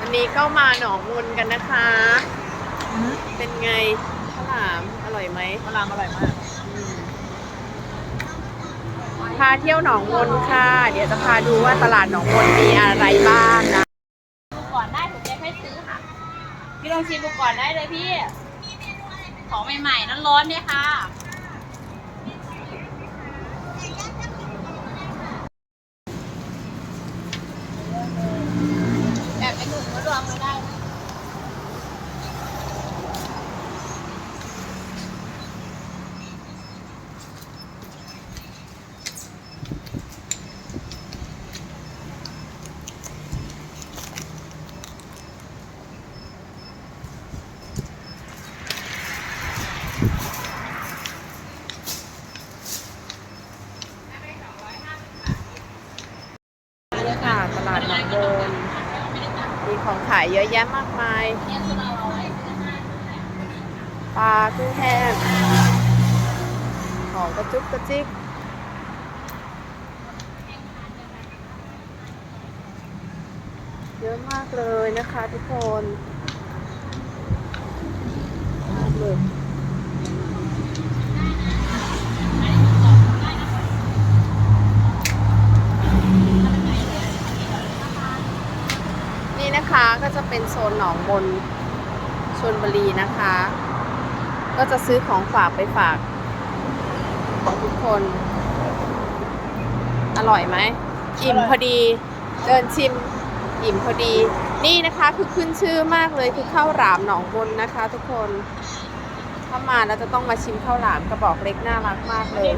วันนี้ก็มาหนองมนกันนะคะ เป็นไงข้าวหลามอร่อยไหมมะลามอร่อยมากอืมพาเที่ยวหนองมนค่ะ เดี๋ยวจะพาดูว่าตลาดหนองมนมีอะไรบ้างนะดูก่อนได้ถูกใจค่อยซื้อค่ะ พี่ลองชิมดูก่อนได้เลยพี่ ของใหม่ๆนั้นร้อนๆเนี่ยค่ะ แบบเป็นหนุ่มก็รวมไม่ได้นะ นี่ค่ะ ตลาดหนองมนมีของขายเยอะแยะมากมายปลากุ้งแห้งของกระจุกกระจิกเยอะมากเลยนะคะทุกคนมาก นะคะก็จะเป็นโซนหนองมนชนบุรีนะคะ ก็จะซื้อของฝากไปฝากทุกคน อร่อยไหมอิ่มพอดีเดินชิมอิ่มพอดี นี่นะคะคือขึ้นชื่อมากเลยคือข้าวหลามหนองบนนะคะ ทุกคนเข้ามาแล้วจะต้องมาชิมข้าวหลามกระบอกเล็กน่ารักมากเลย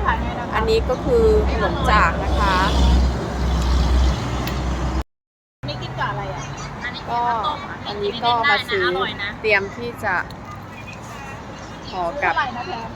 อันนี้ก็คือขนมจากนะคะ นี่กินกับอะไรอะ อันนี้ ก็ข้าวต้มะอันนี้ก็มาซื้ออร่อยนะเตรียมที่จะห่อกับ เท่าไหร่นะแพม